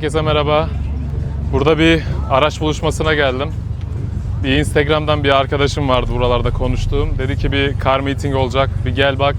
Herkese merhaba. Burada bir araç buluşmasına geldim. Bir Instagram'dan bir arkadaşım vardı buralarda konuştuğum. Dedi ki bir car meeting olacak. Bir gel bak.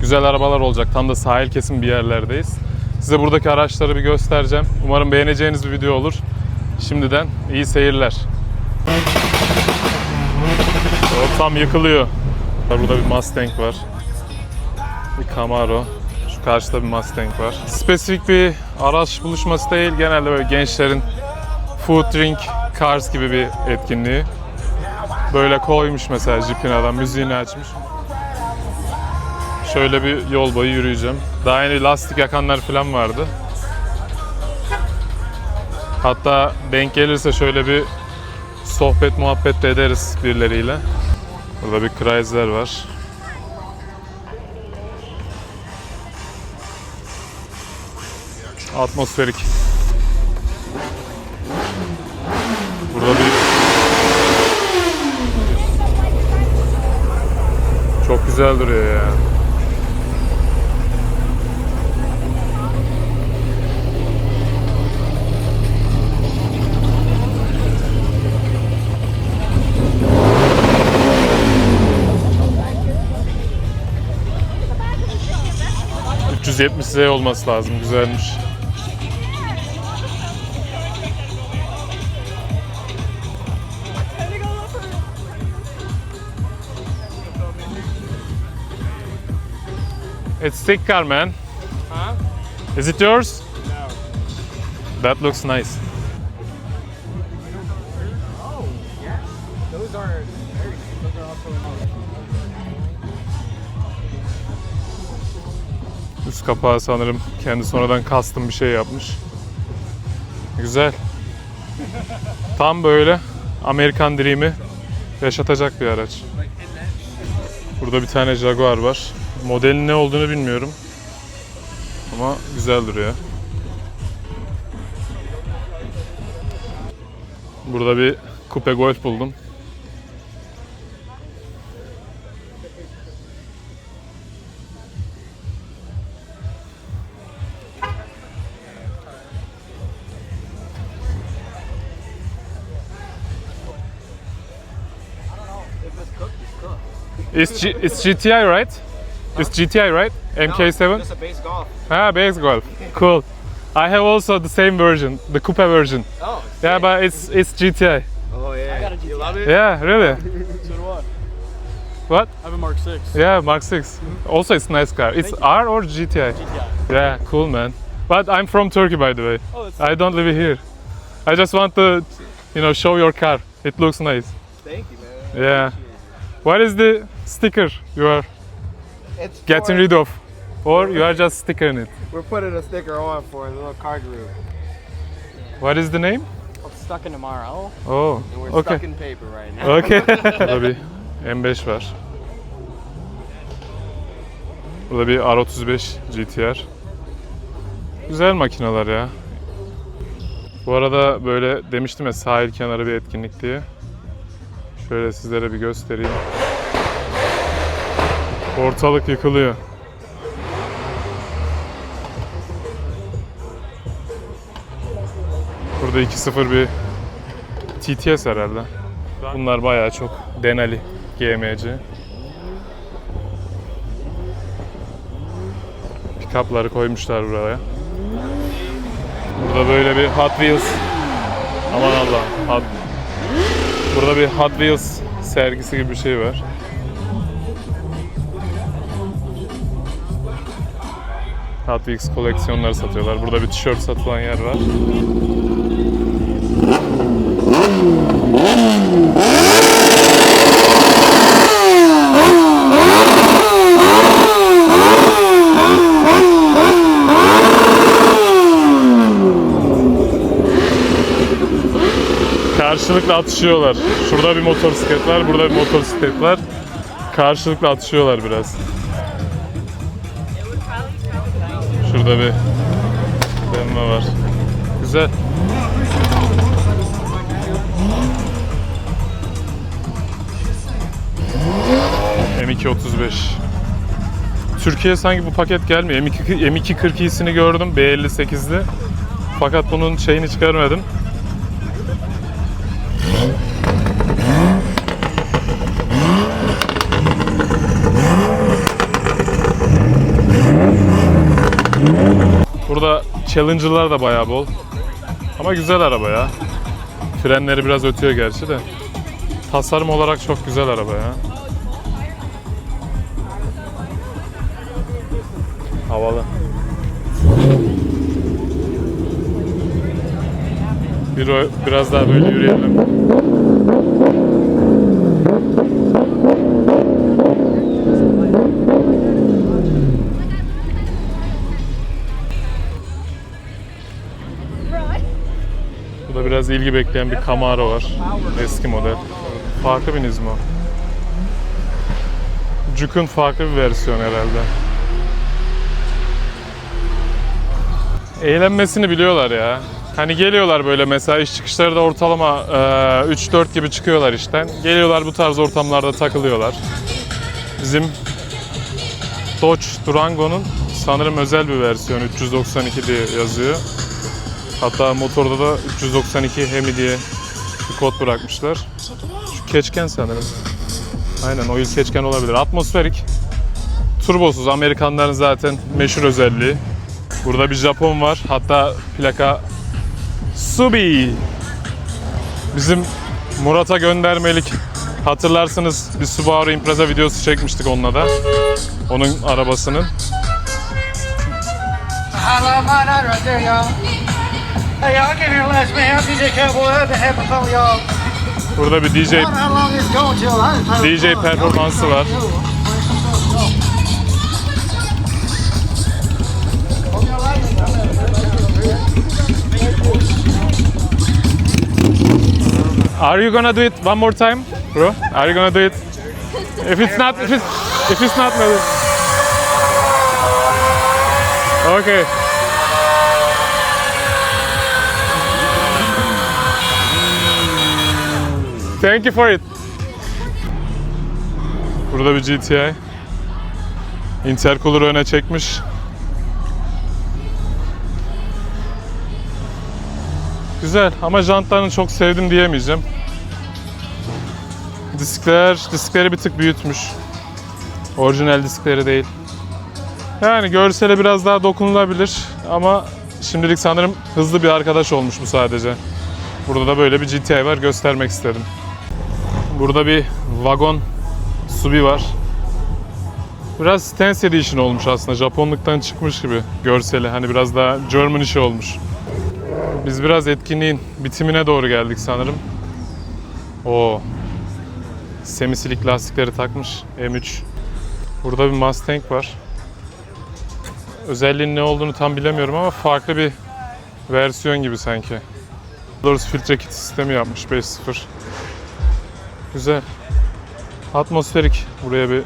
Güzel arabalar olacak. Tam da sahil kesim bir yerlerdeyiz. Size buradaki araçları bir göstereceğim. Umarım beğeneceğiniz bir video olur. Şimdiden iyi seyirler. O tam yıkılıyor. Burada bir Mustang var. Bir Camaro. Karşıda bir Mustang var. Spesifik bir araç buluşması değil. Genelde böyle gençlerin food drink cars gibi bir etkinliği. Böyle koymuş mesela jipin adam müziğini açmış. Şöyle bir yol boyu yürüyeceğim. Daha yeni lastik yakanlar falan vardı. Hatta denk gelirse şöyle bir sohbet muhabbet de ederiz birileriyle. Burada bir Chrysler var. Atmosferik. Burada bir Çok güzel duruyor ya. ...370Z olması lazım. Güzelmiş. It's thick car, man. Huh? Is it yours? No. That looks nice. Oh, yeah. Those are very nice. Those are also Üst kapağı sanırım kendi sonradan custom bir şey yapmış. Güzel. Tam böyle Amerikan Dream'i yaşatacak bir araç. Burada bir tane Jaguar var. Modelin ne olduğunu bilmiyorum. Ama güzel duruyor. Burada bir Coupe Golf buldum. It's, G- it's GTI, right? It's GTI, right? MK7? Just a base golf. Ah, base golf. Cool. I have also the same version, the coupe version. Oh. Yeah, but it's it's GTI. Oh yeah. I got a GTI. You love it? Yeah, really. So do I. What? I have a Mark 6. Yeah, Mark 6. Also, it's nice car. It's R or GTI? GTI. Yeah, cool, man. But I'm from Turkey, by the way. Oh, that's I don't live here. I just want to, you know, show your car. It looks nice. thank you, man. Yeah. What is the sticker you are It's getting for- rid of? Or you are just sticking it? We're putting a sticker on for the little car group. What is the name? stuck in tomorrow. Oh, And we're okay. stuck in paper right now. Okay. Burada bir M5 var. Burada bir R35 GTR. Güzel makineler ya. Bu arada böyle demiştim ya sahil kenarı bir etkinlik diye. Şöyle sizlere bir göstereyim. Ortalık yıkılıyor. Burada 2.0 bir TTS herhalde. Bunlar bayağı çok Denali GMC. Pickup'ları koymuşlar buraya. Burada böyle bir Hot Wheels Aman Allah. Hot... Burada bir Hot Wheels sergisi gibi bir şey var. Wheels koleksiyonları satıyorlar. Burada bir tişört satılan yer var. Karşılıklı atışıyorlar. Şurada bir motosiklet var, burada bir motosiklet var. Karşılıklı atışıyorlar biraz. Şurada bir BMW var. Güzel. M235. Türkiye sanki bu paket gelmiyor. M2, M242'sini gördüm B58'li. Fakat bunun şeyini hiç görmedim. Burada Challenger'lar da bayağı bol. Ama güzel araba ya. Frenleri biraz ötüyor gerçi de. Tasarım olarak çok güzel araba ya. Havalı. Bir biraz daha böyle yürüyelim. Bu da biraz ilgi bekleyen bir Camaro var. Eski model. Farklı bir Nismo. Juke'un farklı bir versiyonu herhalde. Eğlenmesini biliyorlar ya. Hani geliyorlar böyle mesela iş çıkışları da ortalama e, 3-4 gibi çıkıyorlar işten. Geliyorlar bu tarz ortamlarda takılıyorlar. Bizim Dodge Durango'nun sanırım özel bir versiyonu 392 diye yazıyor. Hatta motorda da 392 Hemi diye bir kod bırakmışlar. Şu keçken sanırım. Aynen oil keçken olabilir. Atmosferik. Turbosuz. Amerikanların zaten meşhur özelliği. Burada bir Japon var. Hatta plaka Subi. Bizim Murat'a göndermelik. Hatırlarsınız bir Subaru Impreza videosu çekmiştik onunla da. Onun arabasının. Hey, get here last man. DJ Cowboy. I had to y'all. Burada bir DJ I. I DJ performansı var. Are you gonna do it one more time, bro? Are you gonna do it? If it's not, if it's, if it's not. Okay. Thank you for it. Burada bir GTI. Intercooler'ı öne çekmiş. Güzel ama jantlarını çok sevdim diyemeyeceğim. Diskler, diskleri bir tık büyütmüş. Orijinal diskleri değil. Yani görsele biraz daha dokunulabilir ama şimdilik sanırım hızlı bir arkadaş olmuş bu sadece. Burada da böyle bir GTI var göstermek istedim. Burada bir vagon Subi var. Biraz Stance Edition olmuş aslında. Japonluktan çıkmış gibi görseli. Hani biraz daha German işi olmuş. Biz biraz etkinliğin bitimine doğru geldik sanırım. O semisilik lastikleri takmış M3. Burada bir Mustang var. Özelliğinin ne olduğunu tam bilemiyorum ama farklı bir versiyon gibi sanki. Doğrusu filtre kit sistemi yapmış 5.0. Güzel. Atmosferik. Buraya bir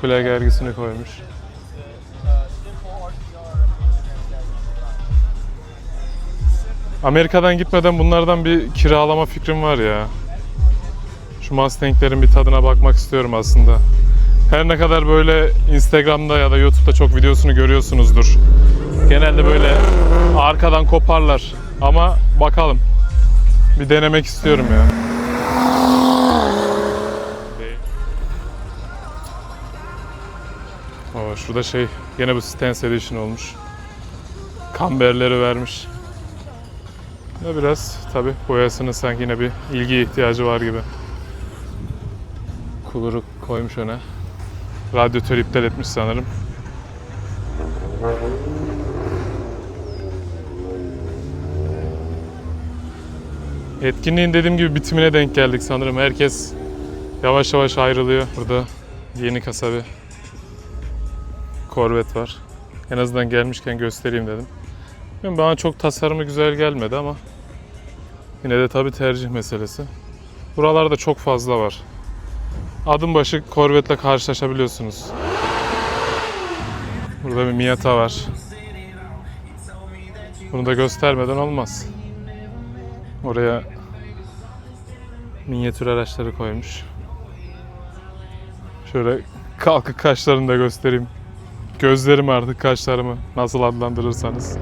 kule gergisini koymuş. Amerika'dan gitmeden bunlardan bir kiralama fikrim var ya. Şu Mustang'lerin bir tadına bakmak istiyorum aslında. Her ne kadar böyle Instagram'da ya da YouTube'da çok videosunu görüyorsunuzdur. Genelde böyle arkadan koparlar. Ama bakalım. Bir denemek istiyorum ya. Şurada şey yine bu Stance Edition olmuş. Kamberleri vermiş. Ya biraz tabi boyasının sanki yine bir ilgi ihtiyacı var gibi. Kuluru koymuş öne. Radyatör iptal etmiş sanırım. Etkinliğin dediğim gibi bitimine denk geldik sanırım. Herkes yavaş yavaş ayrılıyor. Burada yeni kasa bir Corvette var. En azından gelmişken göstereyim dedim. Bilmiyorum, Bana çok tasarımı güzel gelmedi ama yine de tabii tercih meselesi. Buralarda çok fazla var. Adım başı Corvette'le karşılaşabiliyorsunuz. Burada bir Miata var. Bunu da göstermeden olmaz. Oraya minyatür araçları koymuş. Şöyle kalkık kaşlarını da göstereyim. Gözlerim artık kaşlarımı nasıl adlandırırsanız.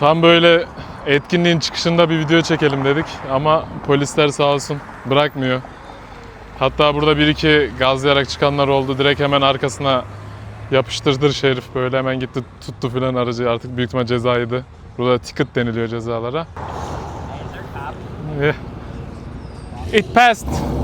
Tam böyle etkinliğin çıkışında bir video çekelim dedik ama polisler sağ olsun bırakmıyor. Hatta burada bir iki gazlayarak çıkanlar oldu. Direkt hemen arkasına yapıştırdır şerif böyle hemen gitti tuttu filan aracı artık büyük ihtimal ceza. Burada ticket deniliyor cezalara. Eh. It passed.